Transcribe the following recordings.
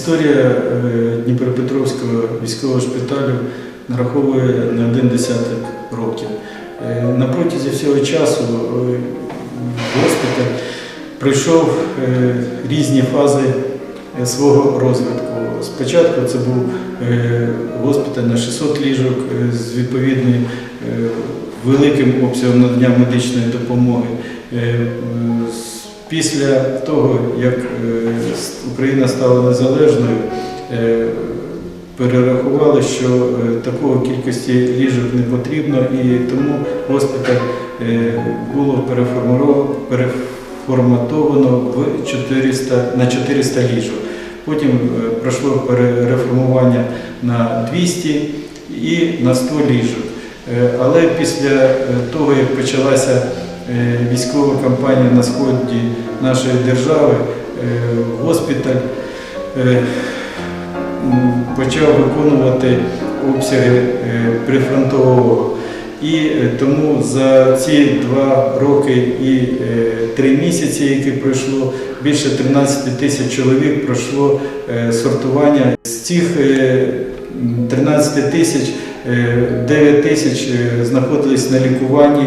Історія е, Дніпропетровського військового шпиталю нараховує не один десяток років. Е, На протязі всього часу е, госпіталь пройшов різні фази свого розвитку. Спочатку це був госпіталь на 600 ліжок з відповідним великим обсягом надання медичної допомоги. Після того, як е, Україна стала незалежною, е, перерахували, що е, такого кількості ліжок не потрібно, і тому госпіталь було переформатовано в 400, на 400 ліжок. Потім пройшло перереформування на 200 і на 100 ліжок. Е, Але після е, того, як почалася е, військова кампанія на сході нашої держави, госпіталь почав виконувати обсяги прифронтового. І тому за ці два роки і три місяці, які пройшло, більше 13 тисяч чоловік пройшло сортування. З цих е, 13 тисяч 9 тисяч е, знаходились на лікуванні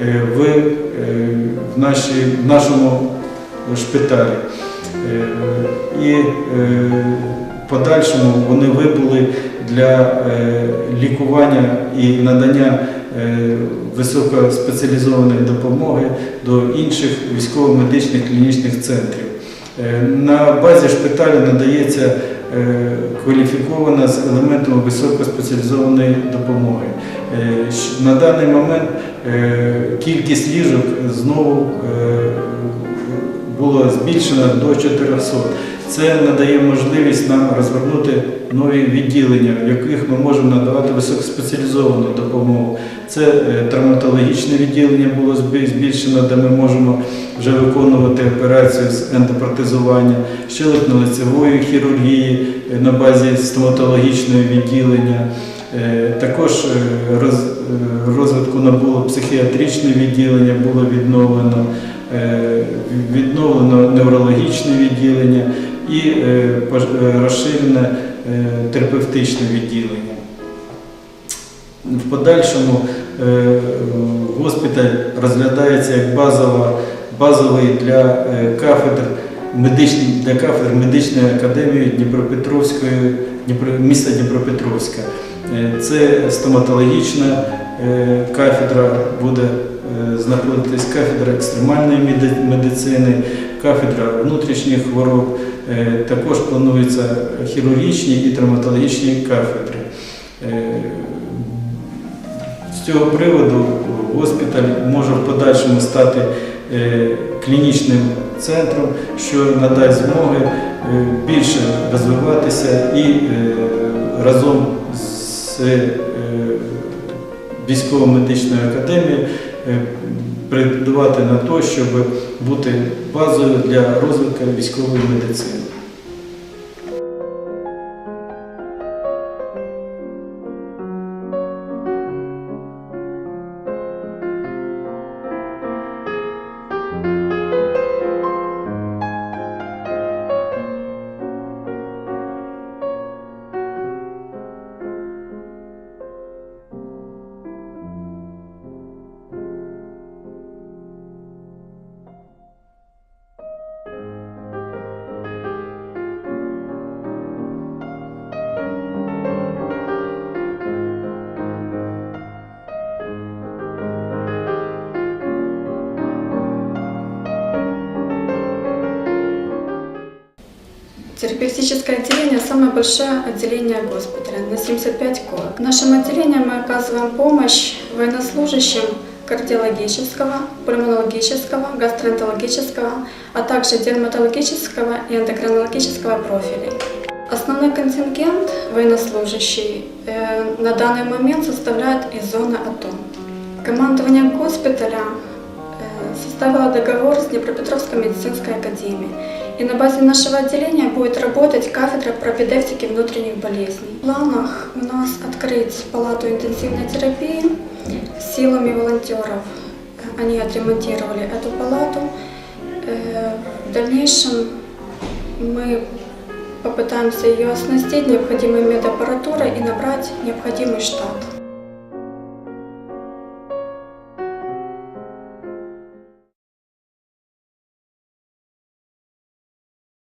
е, в, е, в, нашій, в нашому шпиталі. Е, І е, в подальшому вони вибули для е, лікування і надання е, високоспеціалізованої допомоги до інших військово-медичних клінічних центрів. Е, На базі шпиталю надається е, кваліфікована з елементами високоспеціалізованої допомоги. Е, На даний момент е, кількість ліжок знову була збільшена до 400. Це надає можливість нам розгорнути нові відділення, в яких ми можемо надавати високоспеціалізовану допомогу. Це е, травматологічне відділення було збільшено, де ми можемо вже виконувати операцію з ендопротезування, щелепно-лицевої хірургії е, на базі стоматологічного відділення. Е, Також роз, розвитку набуло психіатричне відділення, було відновлено, відновлено неврологічне відділення і е, е, розширене е, терапевтичне відділення. В подальшому е, госпіталь розглядається як базовий для е, кафедр медичний, для кафедр медичної академії Дніпропетровської міста Дніпропетровська. Е, Це стоматологічна е, кафедра буде е, знаходитись кафедра екстремальної медицини, кафедра внутрішніх хвороб. Е, Також плануються хірургічні і травматологічні кафедри. Е, З цього приводу госпіталь може в подальшому стати е, клінічним центром, що надасть змоги е, більше розвиватися і е, разом з е, військово-медичною академією е, претендувати на те, щоб бути базою для розвитку військової медицини. Терапевтическое отделение – самое большое отделение госпиталя на 75 коек. В нашем отделении мы оказываем помощь военнослужащим кардиологического, пульмонологического, гастроэнтерологического, а также дерматологического и эндокринологического профилей. Основной контингент военнослужащий э, на данный момент составляет из зоны АТО. Командование госпиталя э, составило договор с Днепропетровской медицинской академией. И на базе нашего отделения будет работать кафедра пропедевтики внутренних болезней. В планах у нас открыть палату интенсивной терапии силами волонтеров. Они отремонтировали эту палату. Э, В дальнейшем мы попытаемся ее оснастить необходимой медаппаратурой и набрать необходимый штат.